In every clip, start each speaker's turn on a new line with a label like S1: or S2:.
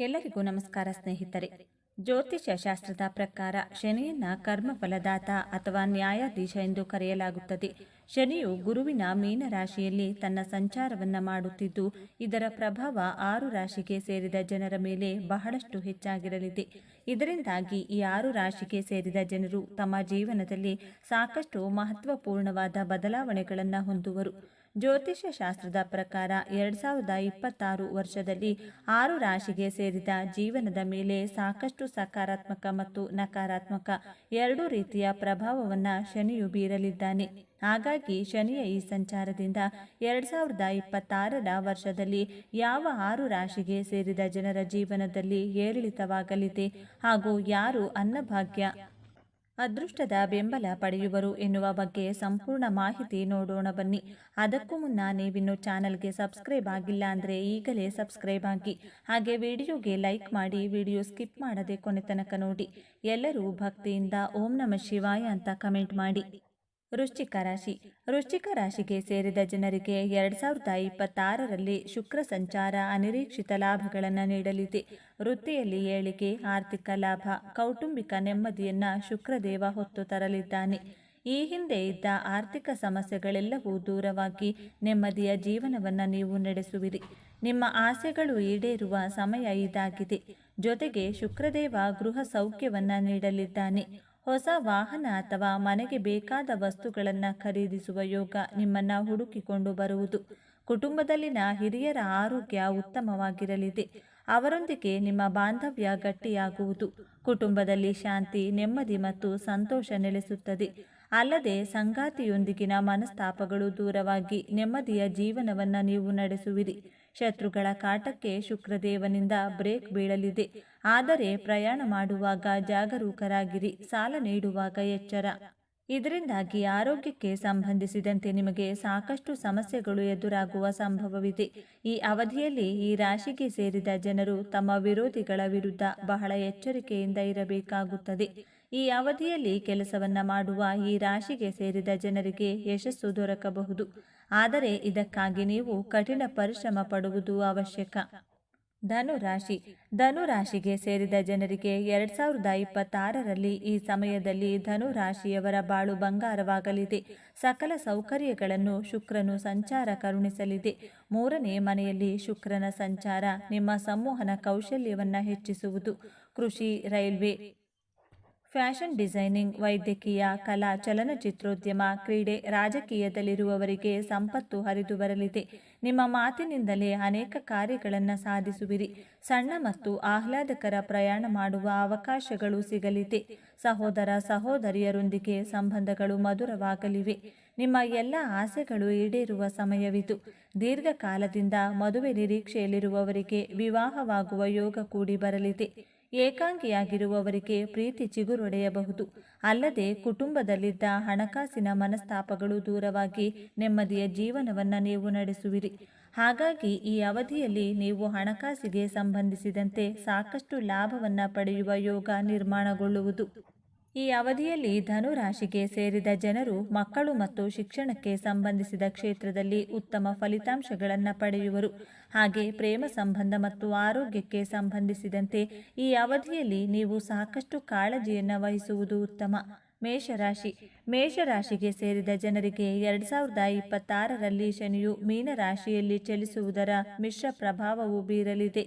S1: ಎಲ್ಲರಿಗೂ ನಮಸ್ಕಾರ ಸ್ನೇಹಿತರೆ. ಜ್ಯೋತಿಷ್ಯ ಶಾಸ್ತ್ರದ ಪ್ರಕಾರ ಶನಿಯನ್ನ ಕರ್ಮಫಲದಾತ ಅಥವಾ ನ್ಯಾಯಾಧೀಶ ಎಂದು ಕರೆಯಲಾಗುತ್ತದೆ. ಶನಿಯು ಗುರುವಿನ ಮೀನ ರಾಶಿಯಲ್ಲಿ ತನ್ನ ಸಂಚಾರವನ್ನ ಮಾಡುತ್ತಿದ್ದು, ಇದರ ಪ್ರಭಾವ ಆರು ರಾಶಿಗೆ ಸೇರಿದ ಜನರ ಮೇಲೆ ಬಹಳಷ್ಟು ಹೆಚ್ಚಾಗಿರಲಿದೆ. ಇದರಿಂದಾಗಿ ಈ ಆರು ರಾಶಿಗೆ ಸೇರಿದ ಜನರು ತಮ್ಮ ಜೀವನದಲ್ಲಿ ಸಾಕಷ್ಟು ಮಹತ್ವಪೂರ್ಣವಾದ ಬದಲಾವಣೆಗಳನ್ನು ಹೊಂದುವರು. ಜ್ಯೋತಿಷ್ಯ ಶಾಸ್ತ್ರದ ಪ್ರಕಾರ ಎರಡ್ ಸಾವಿರದ ಇಪ್ಪತ್ತಾರು ವರ್ಷದಲ್ಲಿ ಆರು ರಾಶಿಗೆ ಸೇರಿದ ಜೀವನದ ಮೇಲೆ ಸಾಕಷ್ಟು ಸಕಾರಾತ್ಮಕ ಮತ್ತು ನಕಾರಾತ್ಮಕ ಎರಡೂ ರೀತಿಯ ಪ್ರಭಾವವನ್ನು ಶನಿಯು ಬೀರಲಿದ್ದಾನೆ. ಹಾಗಾಗಿ ಶನಿಯ ಈ ಸಂಚಾರದಿಂದ ಎರಡ್ ಸಾವಿರದ ಇಪ್ಪತ್ತಾರರ ವರ್ಷದಲ್ಲಿ ಯಾವ ಆರು ರಾಶಿಗೆ ಸೇರಿದ ಜನರ ಜೀವನದಲ್ಲಿ ಏರಿಳಿತವಾಗಲಿದೆ ಹಾಗೂ ಯಾರು ಅನ್ನಭಾಗ್ಯ ಅದೃಷ್ಟದ ಬೆಂಬಲ ಪಡೆಯುವರು ಎನ್ನುವ ಬಗ್ಗೆ ಸಂಪೂರ್ಣ ಮಾಹಿತಿ ನೋಡೋಣ ಬನ್ನಿ. ಅದಕ್ಕೂ ಮುನ್ನ ನೀವಿನ್ನು ಚಾನಲ್ಗೆ ಸಬ್ಸ್ಕ್ರೈಬ್ ಆಗಿಲ್ಲ ಅಂದರೆ ಈಗಲೇ ಸಬ್ಸ್ಕ್ರೈಬ್ ಆಗಿ. ಹಾಗೆ ವಿಡಿಯೋಗೆ ಲೈಕ್ ಮಾಡಿ ವಿಡಿಯೋ ಸ್ಕಿಪ್ ಮಾಡದೆ ಕೊನೆ ತನಕ ನೋಡಿ. ಎಲ್ಲರೂ ಭಕ್ತಿಯಿಂದ ಓಂ ನಮ ಶಿವಾಯ ಅಂತ ಕಮೆಂಟ್ ಮಾಡಿ. ವೃಶ್ಚಿಕ ರಾಶಿ. ವೃಶ್ಚಿಕ ರಾಶಿಗೆ ಸೇರಿದ ಜನರಿಗೆ ಎರಡು ಸಾವಿರದ ಇಪ್ಪತ್ತಾರರಲ್ಲಿ ಶುಕ್ರ ಸಂಚಾರ ಅನಿರೀಕ್ಷಿತ ಲಾಭಗಳನ್ನು ನೀಡಲಿದೆ. ವೃತ್ತಿಯಲ್ಲಿ ಏಳಿಗೆ ಆರ್ಥಿಕ ಲಾಭ, ಕೌಟುಂಬಿಕ ನೆಮ್ಮದಿಯನ್ನು ಶುಕ್ರದೇವ ಹೊತ್ತು ತರಲಿದ್ದಾನೆ. ಈ ಹಿಂದೆ ಇದ್ದ ಆರ್ಥಿಕ ಸಮಸ್ಯೆಗಳೆಲ್ಲವೂ ದೂರವಾಗಿ ನೆಮ್ಮದಿಯ ಜೀವನವನ್ನು ನೀವು ನಡೆಸುವಿರಿ. ನಿಮ್ಮ ಆಸೆಗಳು ಈಡೇರುವ ಸಮಯ ಇದಾಗಿದೆ. ಜೊತೆಗೆ ಶುಕ್ರದೇವ ಗೃಹ ಸೌಖ್ಯವನ್ನು ನೀಡಲಿದ್ದಾನೆ. ಹೊಸ ವಾಹನ ಅಥವಾ ಮನೆಗೆ ಬೇಕಾದ ವಸ್ತುಗಳನ್ನು ಖರೀದಿಸುವ ಯೋಗ ನಿಮ್ಮನ್ನು ಹುಡುಕಿಕೊಂಡು ಬರುವುದು. ಕುಟುಂಬದಲ್ಲಿನ ಹಿರಿಯರ ಆರೋಗ್ಯ ಉತ್ತಮವಾಗಿರಲಿದೆ. ಅವರೊಂದಿಗೆ ನಿಮ್ಮ ಬಾಂಧವ್ಯ ಗಟ್ಟಿಯಾಗುವುದು. ಕುಟುಂಬದಲ್ಲಿ ಶಾಂತಿ, ನೆಮ್ಮದಿ ಮತ್ತು ಸಂತೋಷ ನೆಲೆಸುತ್ತದೆ. ಅಲ್ಲದೆ ಸಂಗಾತಿಯೊಂದಿಗಿನ ಮನಸ್ತಾಪಗಳು ದೂರವಾಗಿ ನೆಮ್ಮದಿಯ ಜೀವನವನ್ನು ನೀವು ನಡೆಸುವಿರಿ. ಶತ್ರುಗಳ ಕಾಟಕ್ಕೆ ಶುಕ್ರದೇವನಿಂದ ಬ್ರೇಕ್ ಬೀಳಲಿದೆ. ಆದರೆ ಪ್ರಯಾಣ ಮಾಡುವಾಗ ಜಾಗರೂಕರಾಗಿರಿ, ಸಾಲ ನೀಡುವಾಗ ಎಚ್ಚರ. ಇದರಿಂದಾಗಿ ಆರೋಗ್ಯಕ್ಕೆ ಸಂಬಂಧಿಸಿದಂತೆ ನಿಮಗೆ ಸಾಕಷ್ಟು ಸಮಸ್ಯೆಗಳು ಎದುರಾಗುವ ಸಂಭವವಿದೆ. ಈ ಅವಧಿಯಲ್ಲಿ ಈ ರಾಶಿಗೆ ಸೇರಿದ ಜನರು ತಮ್ಮ ವಿರೋಧಿಗಳ ವಿರುದ್ಧ ಬಹಳ ಎಚ್ಚರಿಕೆಯಿಂದ ಇರಬೇಕಾಗುತ್ತದೆ. ಈ ಅವಧಿಯಲ್ಲಿ ಕೆಲಸವನ್ನ ಮಾಡುವ ಈ ರಾಶಿಗೆ ಸೇರಿದ ಜನರಿಗೆ ಯಶಸ್ಸು ದೊರಕಬಹುದು. ಆದರೆ ಇದಕ್ಕಾಗಿ ನೀವು ಕಠಿಣ ಪರಿಶ್ರಮ ಪಡುವುದು ಅವಶ್ಯಕ. ಧನುರಾಶಿ. ಧನುರಾಶಿಗೆ ಧನು ರಾಶಿಗೆ ಸೇರಿದ ಜನರಿಗೆ ಎರಡ್ ಸಾವಿರದ ಇಪ್ಪತ್ತಾರರಲ್ಲಿ ಈ ಸಮಯದಲ್ಲಿ ಧನುರಾಶಿಯವರ ಬಾಳು ಬಂಗಾರವಾಗಲಿದೆ. ಸಕಲ ಸೌಕರ್ಯಗಳನ್ನು ಶುಕ್ರನು ಸಂಚಾರ ಕರುಣಿಸಲಿದೆ. ಮೂರನೇ ಮನೆಯಲ್ಲಿ ಶುಕ್ರನ ಸಂಚಾರ ನಿಮ್ಮ ಸಂವಹನ ಕೌಶಲ್ಯವನ್ನು ಹೆಚ್ಚಿಸುವುದು. ಕೃಷಿ, ರೈಲ್ವೆ ಫ್ಯಾಷನ್ ಡಿಸೈನಿಂಗ್, ವೈದ್ಯಕೀಯ, ಕಲಾ, ಚಲನಚಿತ್ರೋದ್ಯಮ, ಕ್ರೀಡೆ, ರಾಜಕೀಯದಲ್ಲಿರುವವರಿಗೆ ಸಂಪತ್ತು ಹರಿದು ಬರಲಿದೆ. ನಿಮ್ಮ ಮಾತಿನಿಂದಲೇ ಅನೇಕ ಕಾರ್ಯಗಳನ್ನು ಸಾಧಿಸುವಿರಿ. ಸಣ್ಣ ಮತ್ತು ಆಹ್ಲಾದಕರ ಪ್ರಯಾಣ ಮಾಡುವ ಅವಕಾಶಗಳು ಸಿಗಲಿದೆ. ಸಹೋದರ ಸಹೋದರಿಯರೊಂದಿಗೆ ಸಂಬಂಧಗಳು ಮಧುರವಾಗಲಿವೆ. ನಿಮ್ಮ ಎಲ್ಲ ಆಸೆಗಳು ಈಡೇರುವ ಸಮಯವಿದು. ದೀರ್ಘಕಾಲದಿಂದ ಮದುವೆ ನಿರೀಕ್ಷೆಯಲ್ಲಿರುವವರಿಗೆ ವಿವಾಹವಾಗುವ ಯೋಗ ಕೂಡಿ ಬರಲಿದೆ. ಏಕಾಂಗಿಯಾಗಿರುವವರಿಗೆ ಪ್ರೀತಿ ಚಿಗುರೊಡೆಯಬಹುದು. ಅಲ್ಲದೆ ಕುಟುಂಬದಲ್ಲಿದ್ದ ಹಣಕಾಸಿನ ಮನಸ್ತಾಪಗಳು ದೂರವಾಗಿ ನೆಮ್ಮದಿಯ ಜೀವನವನ್ನು ನೀವು ನಡೆಸುವಿರಿ. ಹಾಗಾಗಿ ಈ ಅವಧಿಯಲ್ಲಿ ನೀವು ಹಣಕಾಸಿಗೆ ಸಂಬಂಧಿಸಿದಂತೆ ಸಾಕಷ್ಟು ಲಾಭವನ್ನು ಪಡೆಯುವ ಯೋಗ ನಿರ್ಮಾಣಗೊಳ್ಳುವುದು. ಈ ಅವಧಿಯಲ್ಲಿ ಧನು ರಾಶಿಗೆ ಸೇರಿದ ಜನರು ಮಕ್ಕಳು ಮತ್ತು ಶಿಕ್ಷಣಕ್ಕೆ ಸಂಬಂಧಿಸಿದ ಕ್ಷೇತ್ರದಲ್ಲಿ ಉತ್ತಮ ಫಲಿತಾಂಶಗಳನ್ನು ಪಡೆಯುವರು. ಹಾಗೆ ಪ್ರೇಮ ಸಂಬಂಧ ಮತ್ತು ಆರೋಗ್ಯಕ್ಕೆ ಸಂಬಂಧಿಸಿದಂತೆ ಈ ಅವಧಿಯಲ್ಲಿ ನೀವು ಸಾಕಷ್ಟು ಕಾಳಜಿಯನ್ನು ವಹಿಸುವುದು ಉತ್ತಮ. ಮೇಷರಾಶಿ. ಮೇಷರಾಶಿಗೆ ಸೇರಿದ ಜನರಿಗೆ ಎರಡು ಸಾವಿರದ ಇಪ್ಪತ್ತಾರರಲ್ಲಿ ಶನಿಯು ಮೀನರಾಶಿಯಲ್ಲಿ ಚಲಿಸುವುದರ ಮಿಶ್ರ ಪ್ರಭಾವವು ಬೀರಲಿದೆ.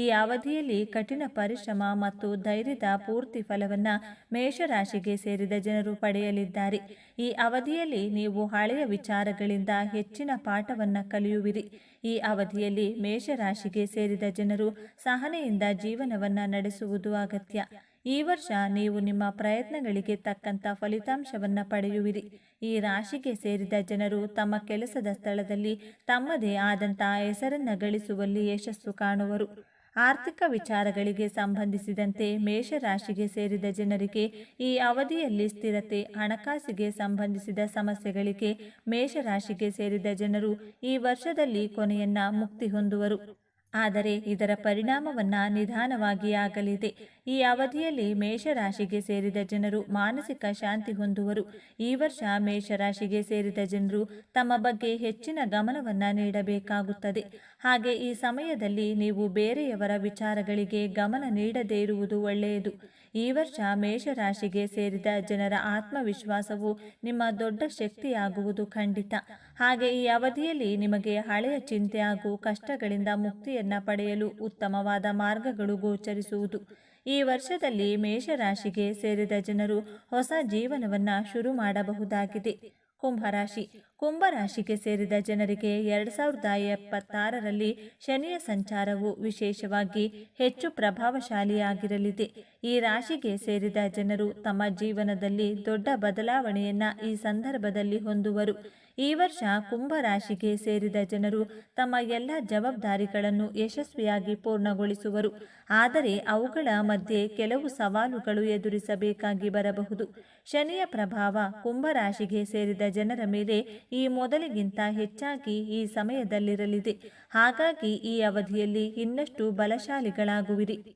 S1: ಈ ಅವಧಿಯಲ್ಲಿ ಕಠಿಣ ಪರಿಶ್ರಮ ಮತ್ತು ಧೈರ್ಯದ ಪೂರ್ತಿ ಫಲವನ್ನು ಮೇಷರಾಶಿಗೆ ಸೇರಿದ ಜನರು ಪಡೆಯಲಿದ್ದಾರೆ. ಈ ಅವಧಿಯಲ್ಲಿ ನೀವು ಹಳೆಯ ವಿಚಾರಗಳಿಂದ ಹೆಚ್ಚಿನ ಪಾಠವನ್ನು ಕಲಿಯುವಿರಿ. ಈ ಅವಧಿಯಲ್ಲಿ ಮೇಷರಾಶಿಗೆ ಸೇರಿದ ಜನರು ಸಹನೆಯಿಂದ ಜೀವನವನ್ನು ನಡೆಸುವುದು ಅಗತ್ಯ. ಈ ವರ್ಷ ನೀವು ನಿಮ್ಮ ಪ್ರಯತ್ನಗಳಿಗೆ ತಕ್ಕಂತ ಫಲಿತಾಂಶವನ್ನ ಪಡೆಯುವಿರಿ. ಈ ರಾಶಿಗೆ ಸೇರಿದ ಜನರು ತಮ್ಮ ಕೆಲಸದ ಸ್ಥಳದಲ್ಲಿ ತಮ್ಮದೇ ಆದಂಥ ಹೆಸರನ್ನು ಗಳಿಸುವಲ್ಲಿ ಯಶಸ್ಸು ಕಾಣುವರು. ಆರ್ಥಿಕ ವಿಚಾರಗಳಿಗೆ ಸಂಬಂಧಿಸಿದಂತೆ ಮೇಷರಾಶಿಗೆ ಸೇರಿದ ಜನರಿಗೆ ಈ ಅವಧಿಯಲ್ಲಿ ಸ್ಥಿರತೆ, ಹಣಕಾಸಿಗೆ ಸಂಬಂಧಿಸಿದ ಸಮಸ್ಯೆಗಳಿಗೆ ಮೇಷರಾಶಿಗೆ ಸೇರಿದ ಜನರು ಈ ವರ್ಷದಲ್ಲಿ ಕೊನೆಯನ್ನ ಮುಕ್ತಿ ಹೊಂದುವರು. ಆದರೆ ಇದರ ಪರಿಣಾಮವನ್ನ ನಿಧಾನವಾಗಿ ಆಗಲಿದೆ. ಈ ಅವಧಿಯಲ್ಲಿ ಮೇಷರಾಶಿಗೆ ಸೇರಿದ ಜನರು ಮಾನಸಿಕ ಶಾಂತಿ ಹೊಂದುವರು. ಈ ವರ್ಷ ಮೇಷರಾಶಿಗೆ ಸೇರಿದ ಜನರು ತಮ್ಮ ಬಗ್ಗೆ ಹೆಚ್ಚಿನ ಗಮನವನ್ನ ನೀಡಬೇಕಾಗುತ್ತದೆ. ಹಾಗೆ ಈ ಸಮಯದಲ್ಲಿ ನೀವು ಬೇರೆಯವರ ವಿಚಾರಗಳಿಗೆ ಗಮನ ನೀಡದೇ ಇರುವುದು ಒಳ್ಳೆಯದು. ಈ ವರ್ಷ ಮೇಷರಾಶಿಗೆ ಸೇರಿದ ಜನರ ಆತ್ಮವಿಶ್ವಾಸವು ನಿಮ್ಮ ದೊಡ್ಡ ಶಕ್ತಿಯಾಗುವುದು ಖಂಡಿತ. ಹಾಗೆ ಈ ಅವಧಿಯಲ್ಲಿ ನಿಮಗೆ ಹಳೆಯ ಚಿಂತೆ ಹಾಗೂ ಕಷ್ಟಗಳಿಂದ ಮುಕ್ತಿಯನ್ನ ಪಡೆಯಲು ಉತ್ತಮವಾದ ಮಾರ್ಗಗಳು ಗೋಚರಿಸುವುದು. ಈ ವರ್ಷದಲ್ಲಿ ಮೇಷರಾಶಿಗೆ ಸೇರಿದ ಜನರು ಹೊಸ ಜೀವನವನ್ನ ಶುರು ಮಾಡಬಹುದಾಗಿದೆ. ಕುಂಭರಾಶಿ. ಕುಂಭರಾಶಿಗೆ ಸೇರಿದ ಜನರಿಗೆ ಎರಡು ಸಾವಿರದ ಎಪ್ಪತ್ತಾರರಲ್ಲಿ ಶನಿಯ ಸಂಚಾರವು ವಿಶೇಷವಾಗಿ ಹೆಚ್ಚು ಪ್ರಭಾವಶಾಲಿಯಾಗಿರಲಿದೆ. ಈ ರಾಶಿಗೆ ಸೇರಿದ ಜನರು ತಮ್ಮ ಜೀವನದಲ್ಲಿ ದೊಡ್ಡ ಬದಲಾವಣೆಯನ್ನ ಈ ಸಂದರ್ಭದಲ್ಲಿ ಹೊಂದುವರು. ಈ ವರ್ಷ ಕುಂಭರಾಶಿಗೆ ಸೇರಿದ ಜನರು ತಮ್ಮ ಎಲ್ಲ ಜವಾಬ್ದಾರಿಗಳನ್ನು ಯಶಸ್ವಿಯಾಗಿ ಪೂರ್ಣಗೊಳಿಸುವರು. ಆದರೆ ಅವುಗಳ ಮಧ್ಯೆ ಕೆಲವು ಸವಾಲುಗಳು ಎದುರಿಸಬೇಕಾಗಿ ಬರಬಹುದು. ಶನಿಯ ಪ್ರಭಾವ ಕುಂಭರಾಶಿಗೆ ಸೇರಿದ ಜನರ ಮೇಲೆ ಈ ಮೊದಲಿಗಿಂತ ಹೆಚ್ಚಾಗಿ ಈ ಸಮಯದಲ್ಲಿರಲಿದೆ. ಹಾಗಾಗಿ ಈ ಅವಧಿಯಲ್ಲಿ ಇನ್ನಷ್ಟು ಬಲಶಾಲಿಗಳಾಗುವಿರಿ.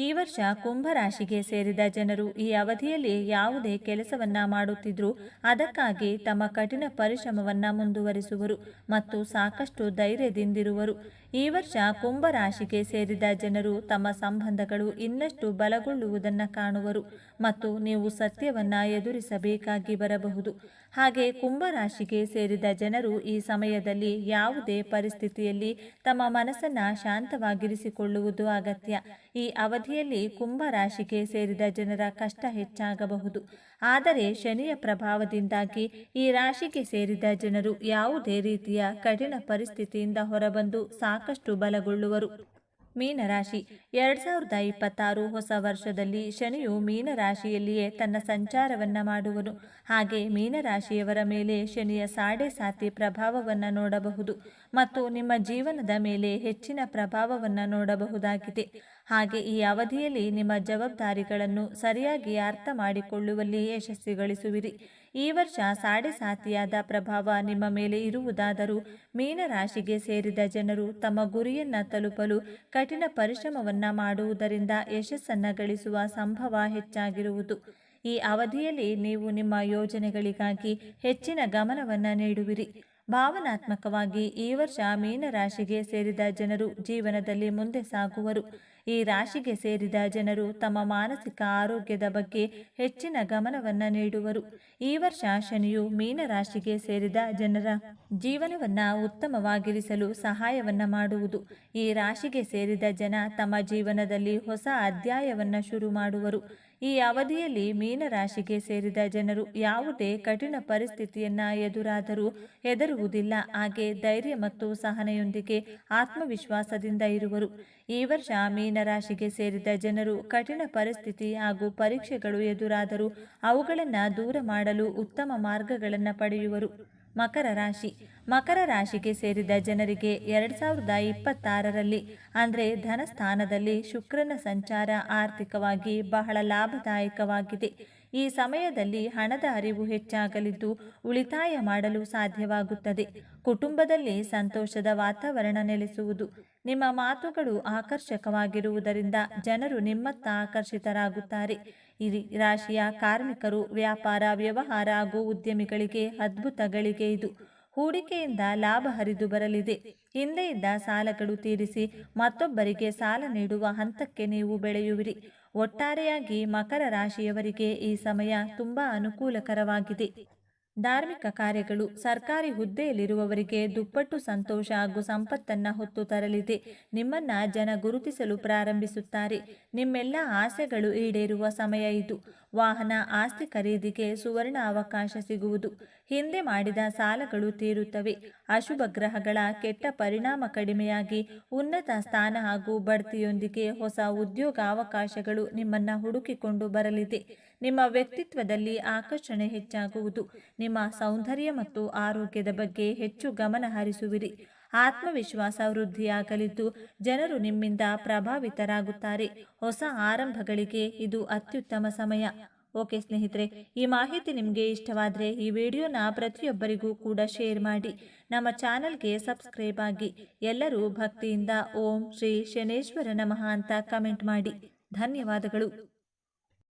S1: ಈ ವರ್ಷ ಕುಂಭರಾಶಿಗೆ ಸೇರಿದ ಜನರು ಈ ಅವಧಿಯಲ್ಲಿ ಯಾವುದೇ ಕೆಲಸವನ್ನ ಮಾಡುತ್ತಿದ್ರೂ, ಅದಕ್ಕಾಗಿ ತಮ್ಮ ಕಠಿಣ ಪರಿಶ್ರಮವನ್ನ ಮುಂದುವರಿಸುವರು ಮತ್ತು ಸಾಕಷ್ಟು ಧೈರ್ಯದಿಂದಿರುವರು. ಈ ವರ್ಷ ಕುಂಭರಾಶಿಗೆ ಸೇರಿದ ಜನರು ತಮ್ಮ ಸಂಬಂಧಗಳು ಇನ್ನಷ್ಟು ಬಲಗೊಳ್ಳುವುದನ್ನು ಕಾಣುವರು ಮತ್ತು ನೀವು ಸತ್ಯವನ್ನ ಎದುರಿಸಬೇಕಾಗಿ ಬರಬಹುದು. ಹಾಗೆ ಕುಂಭರಾಶಿಗೆ ಸೇರಿದ ಜನರು ಈ ಸಮಯದಲ್ಲಿ ಯಾವುದೇ ಪರಿಸ್ಥಿತಿಯಲ್ಲಿ ತಮ್ಮ ಮನಸ್ಸನ್ನ ಶಾಂತವಾಗಿರಿಸಿಕೊಳ್ಳುವುದು ಅಗತ್ಯ. ಈ ಅವಧಿಯಲ್ಲಿ ಕುಂಭರಾಶಿಗೆ ಸೇರಿದ ಜನರ ಕಷ್ಟ ಹೆಚ್ಚಾಗಬಹುದು. ಆದರೆ ಶನಿಯ ಪ್ರಭಾವದಿಂದಾಗಿ ಈ ರಾಶಿಗೆ ಸೇರಿದ ಜನರು ಯಾವುದೇ ರೀತಿಯ ಕಠಿಣ ಪರಿಸ್ಥಿತಿಯಿಂದ ಹೊರಬಂದು ಸಾಕಷ್ಟು ಬಲಗೊಳ್ಳುವರು. ಮೀನರಾಶಿ. ಎರಡ್ ಸಾವಿರದ ಇಪ್ಪತ್ತಾರು ಹೊಸ ವರ್ಷದಲ್ಲಿ ಶನಿಯು ಮೀನರಾಶಿಯಲ್ಲಿಯೇ ತನ್ನ ಸಂಚಾರವನ್ನ ಮಾಡುವನು. ಹಾಗೆ ಮೀನರಾಶಿಯವರ ಮೇಲೆ ಶನಿಯ ಸಾಡೆ ಸಾತಿ ಪ್ರಭಾವವನ್ನು ನೋಡಬಹುದು. ಮತ್ತು ನಿಮ್ಮ ಜೀವನದ ಮೇಲೆ ಹೆಚ್ಚಿನ ಪ್ರಭಾವವನ್ನು ನೋಡಬಹುದಾಗಿದೆ. ಹಾಗೆ ಈ ಅವಧಿಯಲ್ಲಿ ನಿಮ್ಮ ಜವಾಬ್ದಾರಿಗಳನ್ನು ಸರಿಯಾಗಿ ಅರ್ಥ ಮಾಡಿಕೊಳ್ಳುವಲ್ಲಿ ಯಶಸ್ವಿ ಗಳಿಸುವಿರಿ ಈ ವರ್ಷ ಸಾಡೆ ಸಾತಿಯಾದ ಪ್ರಭಾವ ನಿಮ್ಮ ಮೇಲೆ ಇರುವುದಾದರೂ ಮೀನರಾಶಿಗೆ ಸೇರಿದ ಜನರು ತಮ್ಮ ಗುರಿಯನ್ನ ತಲುಪಲು ಕಠಿಣ ಪರಿಶ್ರಮವನ್ನ ಮಾಡುವುದರಿಂದ ಯಶಸ್ಸನ್ನ ಗಳಿಸುವ ಸಂಭವ ಹೆಚ್ಚಾಗಿರುವುದು. ಈ ಅವಧಿಯಲ್ಲಿ ನೀವು ನಿಮ್ಮ ಯೋಜನೆಗಳಿಗಾಗಿ ಹೆಚ್ಚಿನ ಗಮನವನ್ನ ನೀಡುವಿರಿ. ಭಾವನಾತ್ಮಕವಾಗಿ ಈ ವರ್ಷ ಮೀನರಾಶಿಗೆ ಸೇರಿದ ಜನರು ಜೀವನದಲ್ಲಿ ಮುಂದೆ ಸಾಗುವರು. ಈ ರಾಶಿಗೆ ಸೇರಿದ ಜನರು ತಮ್ಮ ಮಾನಸಿಕ ಆರೋಗ್ಯದ ಬಗ್ಗೆ ಹೆಚ್ಚಿನ ಗಮನವನ್ನು ನೀಡುವರು. ಈ ವರ್ಷ ಶನಿಯು ಮೀನರಾಶಿಗೆ ಸೇರಿದ ಜನರ ಜೀವನವನ್ನ ಉತ್ತಮವಾಗಿರಿಸಲು ಸಹಾಯವನ್ನ ಮಾಡುವುದು. ಈ ರಾಶಿಗೆ ಸೇರಿದ ಜನ ತಮ್ಮ ಜೀವನದಲ್ಲಿ ಹೊಸ ಅಧ್ಯಾಯವನ್ನು ಶುರು ಮಾಡುವರು. ಈ ಅವಧಿಯಲ್ಲಿ ಮೀನರಾಶಿಗೆ ಸೇರಿದ ಜನರು ಯಾವುದೇ ಕಠಿಣ ಪರಿಸ್ಥಿತಿಯನ್ನ ಎದುರಾದರೂ ಹೆದರುವುದಿಲ್ಲ. ಹಾಗೆ ಧೈರ್ಯ ಮತ್ತು ಸಹನೆಯೊಂದಿಗೆ ಆತ್ಮವಿಶ್ವಾಸದಿಂದ ಇರುವರು. ಈ ವರ್ಷ ಮೀನರಾಶಿಗೆ ಸೇರಿದ ಜನರು ಕಠಿಣ ಪರಿಸ್ಥಿತಿ ಹಾಗೂ ಪರೀಕ್ಷೆಗಳು ಎದುರಾದರೂ ಅವುಗಳನ್ನು ದೂರ ಮಾಡಲು ಉತ್ತಮ ಮಾರ್ಗಗಳನ್ನು ಪಡೆಯುವರು. ಮಕರ ರಾಶಿ. ಮಕರ ರಾಶಿಗೆ ಸೇರಿದ ಜನರಿಗೆ ಎರಡು ಸಾವಿರದ ಇಪ್ಪತ್ತಾರರಲ್ಲಿ, ಅಂದರೆ ಧನಸ್ಥಾನದಲ್ಲಿ ಶುಕ್ರನ ಸಂಚಾರ ಆರ್ಥಿಕವಾಗಿ ಬಹಳ ಲಾಭದಾಯಕವಾಗಿದೆ. ಈ ಸಮಯದಲ್ಲಿ ಹಣದ ಅರಿವು ಹೆಚ್ಚಾಗಲಿದ್ದು ಉಳಿತಾಯ ಮಾಡಲು ಸಾಧ್ಯವಾಗುತ್ತದೆ. ಕುಟುಂಬದಲ್ಲಿ ಸಂತೋಷದ ವಾತಾವರಣ ನೆಲೆಸುವುದು ನಿಮ್ಮ ಮಾತುಗಳು ಆಕರ್ಷಕವಾಗಿರುವುದರಿಂದ ಜನರು ನಿಮ್ಮತ್ತ ಆಕರ್ಷಿತರಾಗುತ್ತಾರೆ. ಈ ರಾಶಿಯ ಕಾರ್ಮಿಕರು ವ್ಯಾಪಾರ, ವ್ಯವಹಾರ ಹಾಗೂ ಉದ್ಯಮಿಗಳಿಗೆ ಅದ್ಭುತಗಳಿಗೆ ಇದು. ಹೂಡಿಕೆಯಿಂದ ಲಾಭ ಹರಿದು ಬರಲಿದೆ. ಹಿಂದೆ ಇದ್ದ ಸಾಲಗಳು ತೀರಿಸಿ ಮತ್ತೊಬ್ಬರಿಗೆ ಸಾಲ ನೀಡುವ ಹಂತಕ್ಕೆ ನೀವು ಬೆಳೆಯುವಿರಿ. ಒಟ್ಟಾರೆಯಾಗಿ ಮಕರ ರಾಶಿಯವರಿಗೆ ಈ ಸಮಯ ತುಂಬಾ ಅನುಕೂಲಕರವಾಗಿದೆ. ಧಾರ್ಮಿಕ ಕಾರ್ಯಗಳು ಸರ್ಕಾರಿ ಹುದ್ದೆಯಲ್ಲಿರುವವರಿಗೆ ದುಪ್ಪಟ್ಟು ಸಂತೋಷ ಹಾಗೂ ಸಂಪತ್ತನ್ನ ಹೊತ್ತು ತರಲಿದೆ. ನಿಮ್ಮನ್ನ ಜನ ಗುರುತಿಸಲು ಪ್ರಾರಂಭಿಸುತ್ತಾರೆ. ನಿಮ್ಮೆಲ್ಲ ಆಸೆಗಳು ಈಡೇರುವ ಸಮಯ ಇದು. ವಾಹನ ಆಸ್ತಿ ಖರೀದಿಗೆ ಸುವರ್ಣ ಅವಕಾಶ ಸಿಗುವುದು. ಹಿಂದೆ ಮಾಡಿದ ಸಾಲಗಳು ತೀರುತ್ತವೆ. ಅಶುಭ ಗ್ರಹಗಳ ಕೆಟ್ಟ ಪರಿಣಾಮ ಕಡಿಮೆಯಾಗಿ ಉನ್ನತ ಸ್ಥಾನ ಹಾಗೂ ಬಡ್ತಿಯೊಂದಿಗೆ ಹೊಸ ಉದ್ಯೋಗ ಅವಕಾಶಗಳು ನಿಮ್ಮನ್ನ ಹುಡುಕಿಕೊಂಡು ಬರಲಿದೆ. ನಿಮ್ಮ ವ್ಯಕ್ತಿತ್ವದಲ್ಲಿ ಆಕರ್ಷಣೆ ಹೆಚ್ಚಾಗುವುದು. ನಿಮ್ಮ ಸೌಂದರ್ಯ ಮತ್ತು ಆರೋಗ್ಯದ ಬಗ್ಗೆ ಹೆಚ್ಚು ಗಮನ ಹರಿಸುವಿರಿ. ಆತ್ಮವಿಶ್ವಾಸ ವೃದ್ಧಿಯಾಗಲಿದ್ದು ಜನರು ನಿಮ್ಮಿಂದ ಪ್ರಭಾವಿತರಾಗುತ್ತಾರೆ. ಹೊಸ ಆರಂಭಗಳಿಗೆ ಇದು ಅತ್ಯುತ್ತಮ ಸಮಯ. ಓಕೆ ಸ್ನೇಹಿತರೆ, ಈ ಮಾಹಿತಿ ನಿಮಗೆ ಇಷ್ಟವಾದರೆ ಈ ವಿಡಿಯೋನ ಪ್ರತಿಯೊಬ್ಬರಿಗೂ ಕೂಡ ಶೇರ್ ಮಾಡಿ. ನಮ್ಮ ಚಾನಲ್ಗೆ ಸಬ್ಸ್ಕ್ರೈಬ್ ಆಗಿ. ಎಲ್ಲರೂ ಭಕ್ತಿಯಿಂದ ಓಂ ಶ್ರೀ ಶನೇಶ್ವರ ನಮಃ ಅಂತ ಕಮೆಂಟ್ ಮಾಡಿ. ಧನ್ಯವಾದಗಳು.